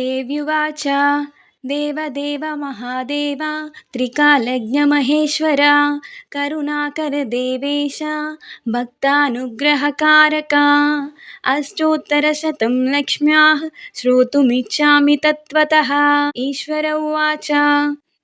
देव्युवाच देवदेव महादेव त्रिकालज्ञमहेश्वर करुणाकर देवेश भक्तानुग्रहकारक अष्टोत्तरशतं लक्ष्म्याः श्रोतुमिच्छामि तत्त्वतः ईश्वर उवाच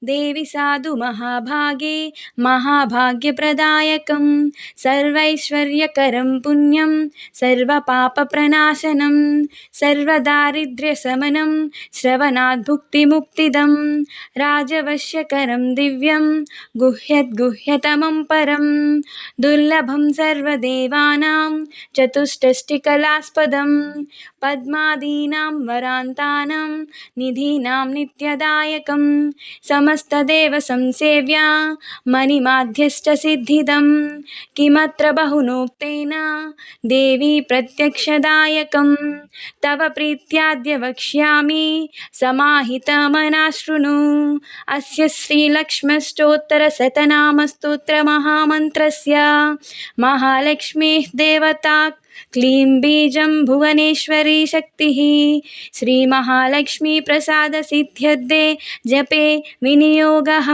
देवि साधु महाभागे, महाभाग्यप्रदायकं, सर्वैश्वर्यकरं पुण्यं सर्वपापप्रणाशनं सर्वदारिद्र्यशमनं, श्रवणाद्भुक्तिमुक्तिदं, राजवश्यकरं दिव्यं, गुह्यद्गुह्यतमं परं, दुर्लभं सर्वदेवानां चतुष्षष्टिकलास्पदं पद्मादीनां वरान्तानां, निधीनां नित्यदायकं समस्तदेव संसेव्या मणिमाध्यश्च सिद्धिदं किमत्र बहुनोक्तेन देवी प्रत्यक्षदायकं तव प्रीत्याद्य वक्ष्यामि समाहितमनाशृणु अस्य श्रीलक्ष्मष्टोत्तरशतनामस्तोत्रमहामन्त्रस्य महालक्ष्मीः देवता क्लीं बीजं भुवनेश्वरी प्रसाद सिद्ध्य जपे विनियोगः।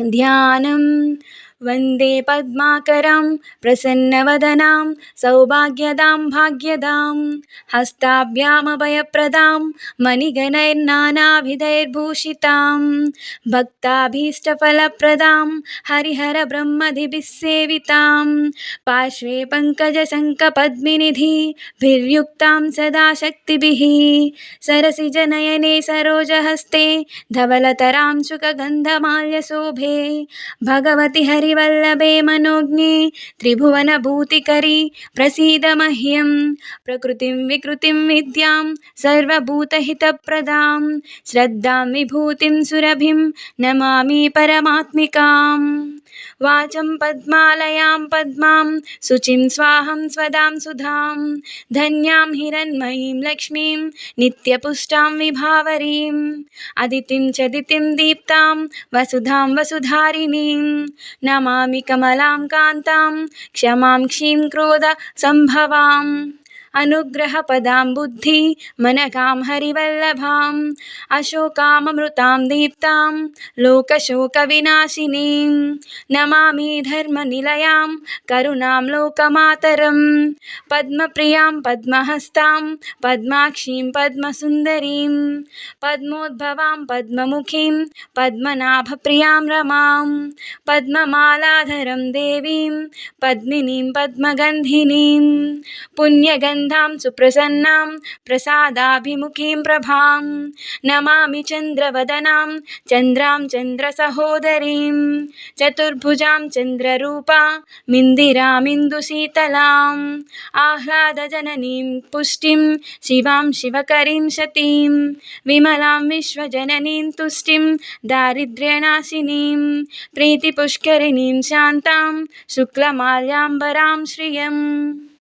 ध्यानं वंदे पद्माकरं, प्रसन्नवदनां, सौभाग्यदां, भाग्यदां, हस्ताभ्यामभयप्रदां मणिगणैर्नानाविधैर्भूषितां भक्ताभीष्टफलप्रदां, हरिहरब्रह्मदिभिः सेवितां, पार्श्वे पङ्कजशङ्खपद्मिनिधिभिर्युक्तां सदा शक्तिभिः सरसिजनयने सरोजहस्ते, धवलतरां शुकगन्धमाल्यशोभे, भगवति हरिवल्लभे मनोज्ञे त्रिभुवनभूतिकरी प्रसीद मह्यं प्रकृतिं विकृतिं विद्यां सर्वभूतहितप्रदां श्रद्धां विभूतिं सुरभिं नमामि परमात्मिकाम्। वाचं पद्मालयां पद्मां, शुचिं स्वाहं स्वदां सुधां, धन्यां हिरण्मयीं लक्ष्मीं, नित्यपुष्टां विभावरीम् अदितिं च दितिं दीप्तां, वसुधां वसुधारिणीं नमामि कमलां कान्तां क्षमां क्षीं क्रोधसम्भवाम् अनुग्रहपदां बुद्धि मनकां हरिवल्लभाम् अशोकाममृतां दीप्तां लोकशोकविनाशिनीं नमामि धर्मनिलयां करुणां लोकमातरं पद्मप्रियां पद्महस्तां पद्माक्षीं पद्मसुन्दरीं पद्मोद्भवां पद्ममुखीं पद्मनाभप्रियां रमां पद्ममालाधरं देवीं पद्मिनीं पद्मगन्धिनीं पुण्यगन्धां సుగంధాం సుప్రసన్నాం ప్రసాదాభిముఖీం ప్రభాం నమామి చంద్రవదనాం చంద్రాం చంద్రసహోదరీం చతుర్భుజాం చంద్రరూపా మిందిరామిందుశీతలాం ఆహ్లాదజననీం పుష్టిం శివాం శివకరీం సతీం విమలాం విశ్వజననీం తుష్టిం దారిద్ర్యనాశినీం ప్రీతిపుష్కరిణీం శాంతాం శుక్లమాల్యాంబరాం శ్రియం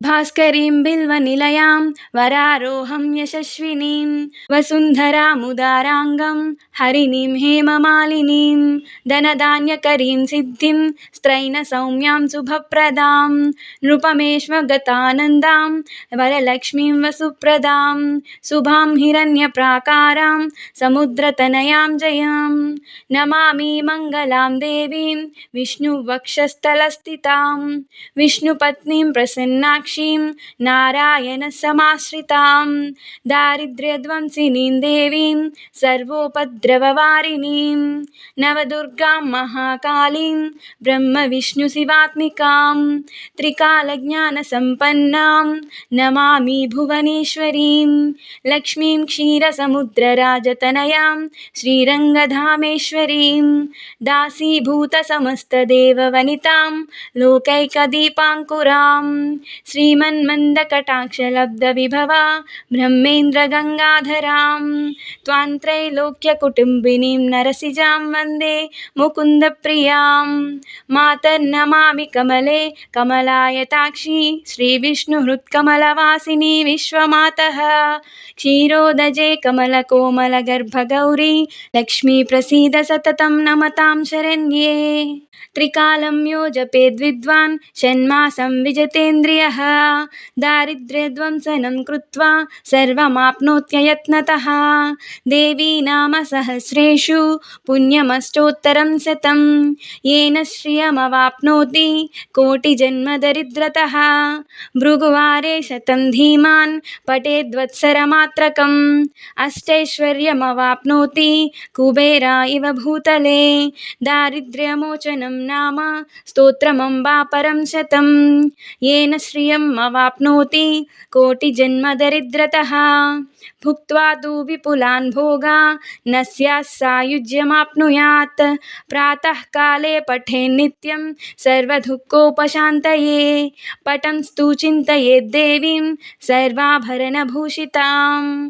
भास्करीं बिल्वनिलयां, वरारोहं यशस्विनीं, वसुन्धरामुदाराङ्गं, हरिणीं हेममालिनीं, धनधान्यकरीं सिद्धिं, स्त्रैणसौम्यां शुभप्रदां, नृपमेष्वगतानन्दां, वरलक्ष्मीं वसुप्रदां, शुभां हिरण्यप्राकारां, समुद्रतनयां जयां, नमामि मङ्गलां देवीं, विष्णुवक्षस्थलस्थितां, विष्णुपत्नीं प्रसन्नाक्षीं नारायणसमाश्रितां दारिद्र्यध्वंसिनीं देवीं सर्वोपद्रववारिणीं नवदुर्गां महाकालीं ब्रह्मविष्णुशिवात्मिकां त्रिकालज्ञानसम्पन्नां नमामि भुवनेश्वरीं लक्ष्मीं क्षीरसमुद्रराजतनयां श्रीरङ्गधामेश्वरीं दासीभूतसमस्तदेववनितां लोकैकदीपाङ्कुरां श्रीमन्मन्दकटाक्षलब्धविभवा ब्रह्मेन्द्रगङ्गाधरां त्वां त्रैलोक्यकुटुम्बिनीं नरसिजां वन्दे मुकुन्दप्रियां मातर्नमामि कमले कमलायताक्षी श्रीविष्णुहृत्कमलवासिनी विश्वमातः क्षीरोदजे कमलकोमलगर्भगौरी लक्ष्मी प्रसीद सततं नमतां शरण्ये त्रिकालं यो जपेद्विद्वान् षण्मासं विजतेन्द्रियः दारिद्र्यध्वंसनं कृत्वा सर्वमाप्नोत्ययत्नतः देवी नाम सहस्रेषु पुण्यमष्टोत्तरं शतं येन श्रियमवाप्नोति कोटिजन्मदरिद्रतः भृगुवारे शतं धीमान् पठेद्वत्सरमात्रकम् अष्टैश्वर्यमवाप्नोति कुबेरा इव भूतले दारिद्र्यमोचनं नाम स्तोत्रमम्बा परं शतं येन श्रियम् अवाप्नोति कोटिजन्मदरिद्रतः। भुक्त्वा तु विपुलान् भोगा न स्यात् सायुज्यमाप्नुयात्। प्रातःकाले नित्यं सर्वदुःखोपशान्तये पठंस्तु चिन्तयेद्देवीं सर्वाभरणभूषिताम्।